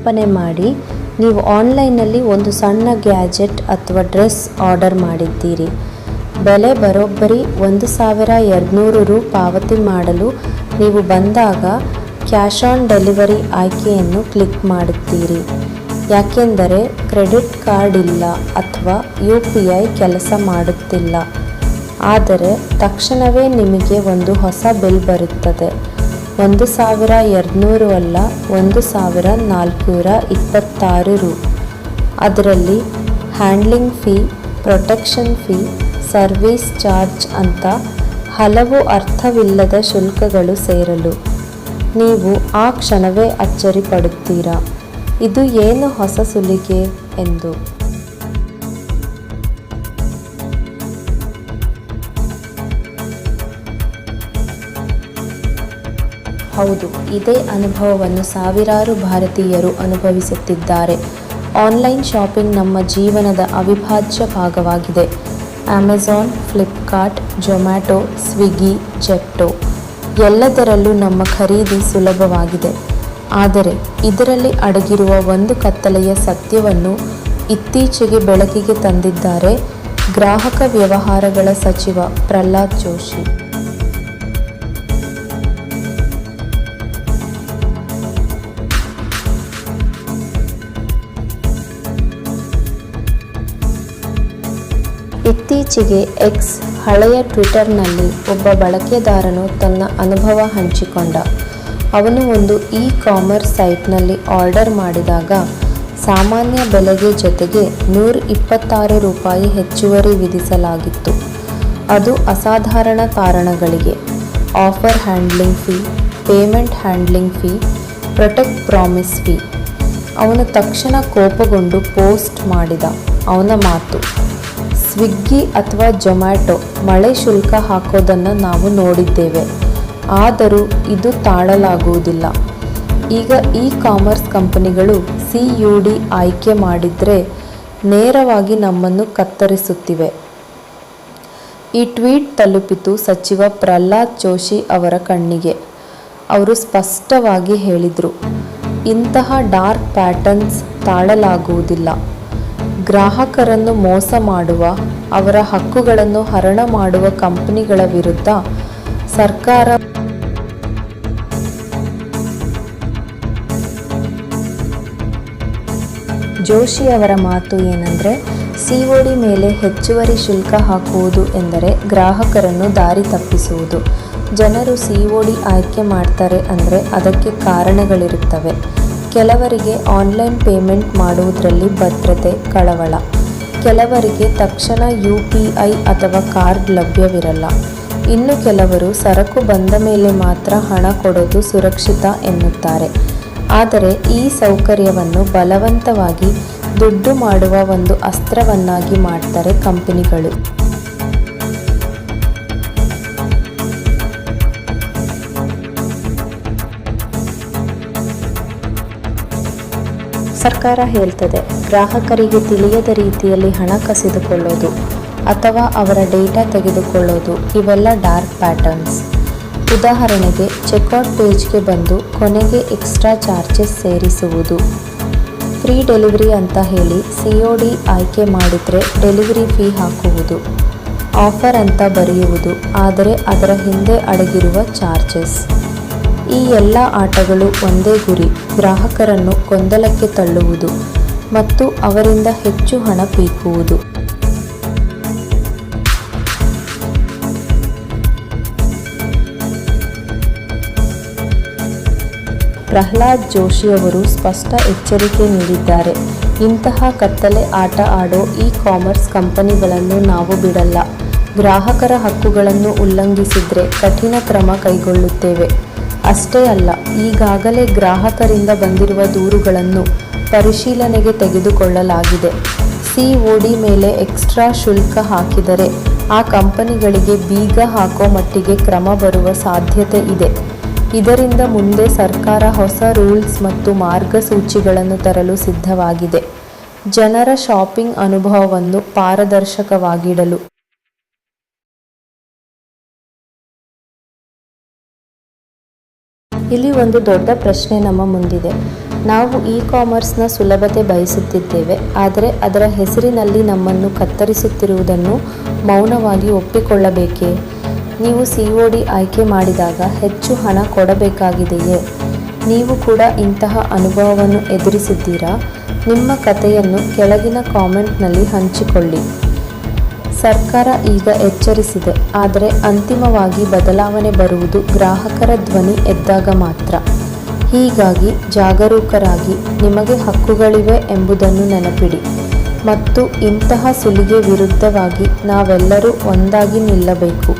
ಕಲ್ಪನೆ ಮಾಡಿ ನೀವು ಆನ್ಲೈನಲ್ಲಿ ಒಂದು ಸಣ್ಣ ಗ್ಯಾಜೆಟ್ ಅಥವಾ ಡ್ರೆಸ್ ಆರ್ಡರ್ ಮಾಡಿದ್ದೀರಿ. ಬೆಲೆ ಬರೋಬ್ಬರಿ ಒಂದು ಸಾವಿರ ಎರಡುನೂರು ರು ಪಾವತಿ ಮಾಡಲು ನೀವು ಬಂದಾಗ ಕ್ಯಾಶ್ ಆನ್ ಡೆಲಿವರಿ ಆಯ್ಕೆಯನ್ನು ಕ್ಲಿಕ್ ಮಾಡುತ್ತೀರಿ. ಯಾಕೆಂದರೆ ಕ್ರೆಡಿಟ್ ಕಾರ್ಡ್ ಇಲ್ಲ ಅಥವಾ ಯು ಪಿ ಐ ಕೆಲಸ ಮಾಡುತ್ತಿಲ್ಲ. ಆದರೆ ತಕ್ಷಣವೇ ನಿಮಗೆ ಒಂದು ಹೊಸ ಬಿಲ್ ಬರುತ್ತದೆ. ಒಂದು ಸಾವಿರ ಎರಡುನೂರು ಅಲ್ಲ, ಒಂದು ಸಾವಿರ ನಾಲ್ಕುನೂರ ಇಪ್ಪತ್ತಾರು ರು. ಅದರಲ್ಲಿ handling fee, protection fee, service charge ಅಂತ ಹಲವು ಅರ್ಥವಿಲ್ಲದ ಶುಲ್ಕಗಳು ಸೇರಲು. ನೀವು ಆ ಕ್ಷಣವೇ ಅಚ್ಚರಿ ಪಡುತ್ತೀರಾ? ಇದು ಏನು ಹೊಸ ಸುಲಿಗೆ? ಎಂದು ಹೌದು, ಇದೇ ಅನುಭವವನ್ನು ಸಾವಿರಾರು ಭಾರತೀಯರು ಅನುಭವಿಸುತ್ತಿದ್ದಾರೆ. ಆನ್ಲೈನ್ ಶಾಪಿಂಗ್ ನಮ್ಮ ಜೀವನದ ಅವಿಭಾಜ್ಯ ಭಾಗವಾಗಿದೆ. ಅಮೆಜಾನ್, ಫ್ಲಿಪ್ಕಾರ್ಟ್, ಜೊಮ್ಯಾಟೊ, ಸ್ವಿಗ್ಗಿ, ಜೆಪ್ಟೊ ಎಲ್ಲದರಲ್ಲೂ ನಮ್ಮ ಖರೀದಿ ಸುಲಭವಾಗಿದೆ. ಆದರೆ ಇದರಲ್ಲಿ ಅಡಗಿರುವ ಒಂದು ಕತ್ತಲೆಯ ಸತ್ಯವನ್ನು ಇತ್ತೀಚೆಗೆ ಬೆಳಕಿಗೆ ತಂದಿದ್ದಾರೆ ಗ್ರಾಹಕ ವ್ಯವಹಾರಗಳ ಸಚಿವ ಪ್ರಹ್ಲಾದ್ ಜೋಶಿ. ಇತ್ತೀಚೆಗೆ ಎಕ್ಸ್ ಹಳೆಯ ಟ್ವಿಟರ್ನಲ್ಲಿ ಒಬ್ಬ ಬಳಕೆದಾರನು ತನ್ನ ಅನುಭವ ಹಂಚಿಕೊಂಡ. ಅವನು ಒಂದು ಇ ಕಾಮರ್ಸ್ ಸೈಟ್ನಲ್ಲಿ ಆರ್ಡರ್ ಮಾಡಿದಾಗ ಸಾಮಾನ್ಯ ಬೆಲೆಗೆ ಜೊತೆಗೆ ನೂರ ಇಪ್ಪತ್ತಾರು ರೂಪಾಯಿ ಹೆಚ್ಚುವರಿ ವಿಧಿಸಲಾಗಿತ್ತು. ಅದು ಅಸಾಧಾರಣ ಕಾರಣಗಳಿಗೆ offer handling fee, payment handling fee, protect promise fee. ಅವನು ತಕ್ಷಣ ಕೋಪಗೊಂಡು ಪೋಸ್ಟ್ ಮಾಡಿದ. ಅವನ ಮಾತು ಸ್ವಿಗ್ಗಿ ಅಥವಾ ಜೊಮ್ಯಾಟೊ, ಮಳೆ ಶುಲ್ಕ ಹಾಕೋದನ್ನು ನಾವು ನೋಡಿದ್ದೇವೆ. ಆದರೂ ಇದು ತಾಳಲಾಗುವುದಿಲ್ಲ. ಈಗ ಇ ಕಾಮರ್ಸ್ ಕಂಪನಿಗಳು ಸಿ ಯು ಡಿ ಆಯ್ಕೆ ಮಾಡಿದರೆ ನೇರವಾಗಿ ನಮ್ಮನ್ನು ಕತ್ತರಿಸುತ್ತಿವೆ. ಈ ಟ್ವೀಟ್ ತಲುಪಿತು ಸಚಿವ ಪ್ರಹ್ಲಾದ್ ಜೋಶಿ ಅವರ ಕಣ್ಣಿಗೆ. ಅವರು ಸ್ಪಷ್ಟವಾಗಿ ಹೇಳಿದರು, ಇಂತಹ ಡಾರ್ಕ್ ಪ್ಯಾಟರ್ನ್ಸ್ ತಾಳಲಾಗುವುದಿಲ್ಲ. ಗ್ರಾಹಕರನ್ನು ಮೋಸ ಮಾಡುವ, ಅವರ ಹಕ್ಕುಗಳನ್ನು ಹರಣ ಮಾಡುವ ಕಂಪನಿಗಳ ವಿರುದ್ಧ ಸರ್ಕಾರ ಜೋಶಿ ಅವರ ಮಾತು ಏನಂದರೆ ಸಿಒಡಿ ಮೇಲೆ ಹೆಚ್ಚುವರಿ ಶುಲ್ಕ ಹಾಕುವುದು ಎಂದರೆ ಗ್ರಾಹಕರನ್ನು ದಾರಿ ತಪ್ಪಿಸುವುದು. ಜನರು ಸಿಒಡಿ ಆಯ್ಕೆ ಮಾಡ್ತಾರೆ ಅಂದರೆ ಅದಕ್ಕೆ ಕಾರಣಗಳಿರುತ್ತವೆ. ಕೆಲವರಿಗೆ ಆನ್ಲೈನ್ ಪೇಮೆಂಟ್ ಮಾಡುವುದರಲ್ಲಿ ಭದ್ರತೆ, ಕಳವಳ. ಕೆಲವರಿಗೆ ತಕ್ಷಣ ಯು ಅಥವಾ ಕಾರ್ಡ್ ಲಭ್ಯವಿರಲ್ಲ. ಇನ್ನು ಕೆಲವರು ಸರಕು ಬಂದ ಮೇಲೆ ಮಾತ್ರ ಹಣ ಕೊಡೋದು ಸುರಕ್ಷಿತ ಎನ್ನುತ್ತಾರೆ. ಆದರೆ ಈ ಸೌಕರ್ಯವನ್ನು ಬಲವಂತವಾಗಿ ದುಡ್ಡು ಮಾಡುವ ಒಂದು ಅಸ್ತ್ರವನ್ನಾಗಿ ಮಾಡ್ತಾರೆ ಕಂಪನಿಗಳು. ಸರ್ಕಾರ ಹೇಳ್ತದೆ, ಗ್ರಾಹಕರಿಗೆ ತಿಳಿಯದ ರೀತಿಯಲ್ಲಿ ಹಣ ಕಸಿದುಕೊಳ್ಳೋದು ಅಥವಾ ಅವರ ಡೇಟಾ ತೆಗೆದುಕೊಳ್ಳೋದು, ಇವೆಲ್ಲ ಡಾರ್ಕ್ ಪ್ಯಾಟರ್ನ್ಸ್. ಉದಾಹರಣೆಗೆ, ಚೆಕ್ಔಟ್ ಪೇಜ್ಗೆ ಬಂದು ಕೊನೆಗೆ ಎಕ್ಸ್ಟ್ರಾ ಚಾರ್ಜಸ್ ಸೇರಿಸುವುದು. ಫ್ರೀ ಡೆಲಿವರಿ ಅಂತ ಹೇಳಿ ಸಿ ಒ ಡಿ ಆಯ್ಕೆ ಮಾಡಿದರೆ ಡೆಲಿವರಿ ಫೀ ಹಾಕುವುದು. ಆಫರ್ ಅಂತ ಬರೆಯುವುದು, ಆದರೆ ಅದರ ಹಿಂದೆ ಅಡಗಿರುವ ಚಾರ್ಜಸ್. ಈ ಎಲ್ಲ ಆಟಗಳು ಒಂದೇ ಗುರಿ, ಗ್ರಾಹಕರನ್ನು ಗೊಂದಲಕ್ಕೆ ತಳ್ಳುವುದು ಮತ್ತು ಅವರಿಂದ ಹೆಚ್ಚು ಹಣ ಪೀಕುವುದು. ಪ್ರಹ್ಲಾದ್ ಜೋಶಿಯವರು ಸ್ಪಷ್ಟ ಎಚ್ಚರಿಕೆ ನೀಡಿದ್ದಾರೆ. ಇಂತಹ ಕತ್ತಲೆ ಆಟ ಆಡೋ ಇ ಕಾಮರ್ಸ್ ಕಂಪನಿಗಳನ್ನು ನಾವು ಬಿಡಲ್ಲ. ಗ್ರಾಹಕರ ಹಕ್ಕುಗಳನ್ನು ಉಲ್ಲಂಘಿಸಿದ್ರೆ ಕಠಿಣ ಕ್ರಮ ಕೈಗೊಳ್ಳುತ್ತೇವೆ. ಅಷ್ಟೇ ಅಲ್ಲ, ಈಗಾಗಲೇ ಗ್ರಾಹಕರಿಂದ ಬಂದಿರುವ ದೂರುಗಳನ್ನು ಪರಿಶೀಲನೆಗೆ ತೆಗೆದುಕೊಳ್ಳಲಾಗಿದೆ. ಸಿಒಡಿ ಮೇಲೆ ಎಕ್ಸ್ಟ್ರಾ ಶುಲ್ಕ ಹಾಕಿದರೆ ಆ ಕಂಪನಿಗಳಿಗೆ ಬೀಗ ಹಾಕೋ ಮಟ್ಟಿಗೆ ಕ್ರಮ ಬರುವ ಸಾಧ್ಯತೆ ಇದೆ. ಇದರಿಂದ ಮುಂದೆ ಸರ್ಕಾರ ಹೊಸ ರೂಲ್ಸ್ ಮತ್ತು ಮಾರ್ಗಸೂಚಿಗಳನ್ನು ತರಲು ಸಿದ್ಧವಾಗಿದೆ. ಜನರ ಶಾಪಿಂಗ್ ಅನುಭವವನ್ನು ಪಾರದರ್ಶಕವಾಗಿಡಲು ಇಲ್ಲಿ ಒಂದು ದೊಡ್ಡ ಪ್ರಶ್ನೆ ನಮ್ಮ ಮುಂದಿದೆ. ನಾವು ಇ ಕಾಮರ್ಸ್ನ ಸುಲಭತೆ ಬಯಸುತ್ತಿದ್ದೇವೆ, ಆದರೆ ಅದರ ಹೆಸರಿನಲ್ಲಿ ನಮ್ಮನ್ನು ಕತ್ತರಿಸುತ್ತಿರುವುದನ್ನು ಮೌನವಾಗಿ ಒಪ್ಪಿಕೊಳ್ಳಬೇಕೇ? ನೀವು ಸಿ ಒ ಡಿ ಆಯ್ಕೆ ಮಾಡಿದಾಗ ಹೆಚ್ಚು ಹಣ ಕೊಡಬೇಕಾಗಿದೆಯೇ? ನೀವು ಕೂಡ ಇಂತಹ ಅನುಭವವನ್ನು ಎದುರಿಸಿದ್ದೀರಾ? ನಿಮ್ಮ ಕಥೆಯನ್ನು ಕೆಳಗಿನ ಕಾಮೆಂಟ್ನಲ್ಲಿ ಹಂಚಿಕೊಳ್ಳಿ. ಸರ್ಕಾರ ಈಗ ಎಚ್ಚರಿಸಿದೆ, ಆದರೆ ಅಂತಿಮವಾಗಿ ಬದಲಾವಣೆ ಬರುವುದು ಗ್ರಾಹಕರ ಧ್ವನಿ ಎದ್ದಾಗ ಮಾತ್ರ. ಹೀಗಾಗಿ ಜಾಗರೂಕರಾಗಿ ನಿಮಗೆ ಹಕ್ಕುಗಳಿವೆ ಎಂಬುದನ್ನು ನೆನಪಿಡಿ. ಮತ್ತು ಇಂತಹ ಸುಲಿಗೆ ವಿರುದ್ಧವಾಗಿ ನಾವೆಲ್ಲರೂ ಒಂದಾಗಿ ನಿಲ್ಲಬೇಕು.